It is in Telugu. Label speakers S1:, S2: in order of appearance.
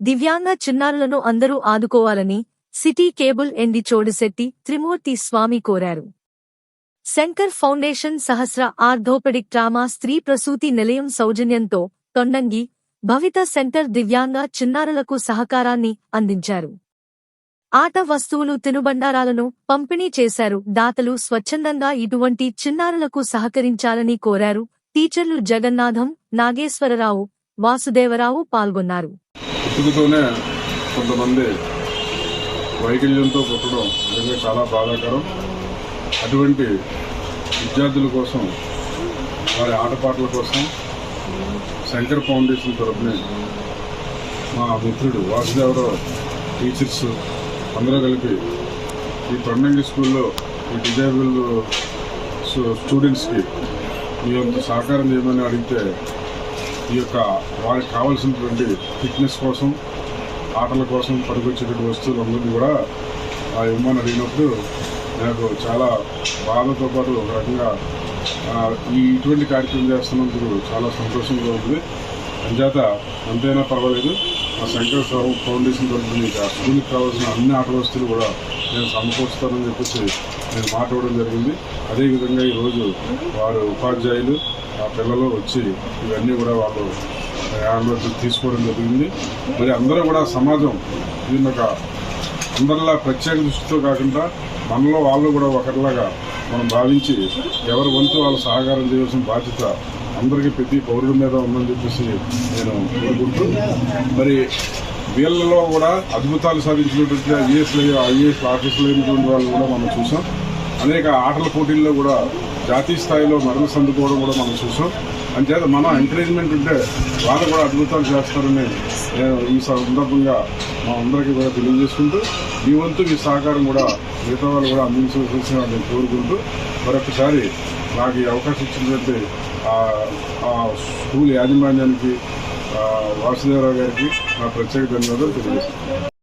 S1: దివ్యాంగ చిన్నారులను అందరూ ఆదుకోవాలని సిటీ కేబుల్ ఎండి చోడుశెట్టి త్రిమూర్తి స్వామి కోరారు. Shankar foundation Sahasra orthopaedic trauma స్త్రీ ప్రసూతి నిలయం సౌజన్యంతో తొండంగి భవిత సెంటర్ దివ్యాంగ చిన్నారులకు సహకారాన్ని అందించారు. ఆట వస్తువులు తినుబండారాలను పంపిణీ చేశారు. దాతలు స్వచ్ఛందంగా ఇటువంటి చిన్నారులకు సహకరించాలని కోరారు. టీచర్లు జగన్నాథం నాగేశ్వరరావు వాసుదేవరావు పాల్గొన్నారు.
S2: పుట్టుకతోనే కొంతమంది వైకల్యంతో పుట్టడం నిజంగా చాలా బాధాకరం. అటువంటి విద్యార్థుల కోసం వారి ఆటపాటల కోసం శంకర్ ఫౌండేషన్ తరఫున మా మిత్రుడు వాసుదేవరావు టీచర్స్ అందరూ కలిపి ఈ తొండంగి స్కూల్లో ఈ డిజేబుల్ స్టూడెంట్స్కి మీ అంత సహకారం చేయమని అడిగితే ఈ యొక్క వారికి కావాల్సినటువంటి ఫిట్నెస్ కోసం ఆటల కోసం పనికొచ్చేటువంటి వస్తువులందరినీ కూడా ఆ ఇమ్మని అడిగినప్పుడు నాకు చాలా బాధతో పాటు ఒక రకంగా ఈ ఇటువంటి కార్యక్రమం చేస్తున్నందుకు చాలా సంతోషంగా ఉంది. అంచేత ఎంతైనా పర్వాలేదు. మా శంకర ఫౌ- ఫౌండేషన్ తరఫున ఆ స్కూల్కి కావాల్సిన అన్ని ఆట వస్తువులు కూడా నేను సమకూరుస్తానని చెప్పేసి నేను మాట్లాడడం జరిగింది. అదేవిధంగా ఈరోజు వారు ఉపాధ్యాయులు ఆ పిల్లలు వచ్చి ఇవన్నీ కూడా వాళ్ళు యాభై తీసుకోవడం జరిగింది. మరి అందరూ కూడా సమాజం దీని ఒక అందరిలా ప్రత్యేక దృష్టితో కాకుండా మనలో వాళ్ళు కూడా ఒకరిలాగా మనం భావించి ఎవరి వంతు వాళ్ళు సహకారం చేయాల్సిన బాధ్యత అందరికీ ప్రతి పౌరుడి మీద ఉందని చెప్పేసి నేను కోరుకుంటూ మరి వీళ్ళలో కూడా అద్భుతాలు సాధించినటువంటి ఐఏఎస్ ఐఏఎస్ ఆఫీసులు అయినటువంటి వాళ్ళు కూడా మనం చూసాం. అనేక ఆటల పోటీల్లో కూడా జాతీయ స్థాయిలో మరణ సందుకోవడం కూడా మనం చూసాం. అంచేత మనం ఎంకరేజ్మెంట్ ఉంటే వాళ్ళు కూడా అద్భుతాలు చేస్తారని నేను ఈ సందర్భంగా మా అందరికీ కూడా తెలియజేసుకుంటూ మీ వంతు మీ సహకారం కూడా మిగతా వాళ్ళు కూడా అందించవలసిన నేను కోరుకుంటూ మరొకసారి నాకు ఈ అవకాశం ఇచ్చినటువంటి ఆ- స్కూల్ యాజమాన్యానికి వాసుదేవరావు గారికి నా ప్రత్యేక ధన్యవాదాలు తెలియజేస్తాను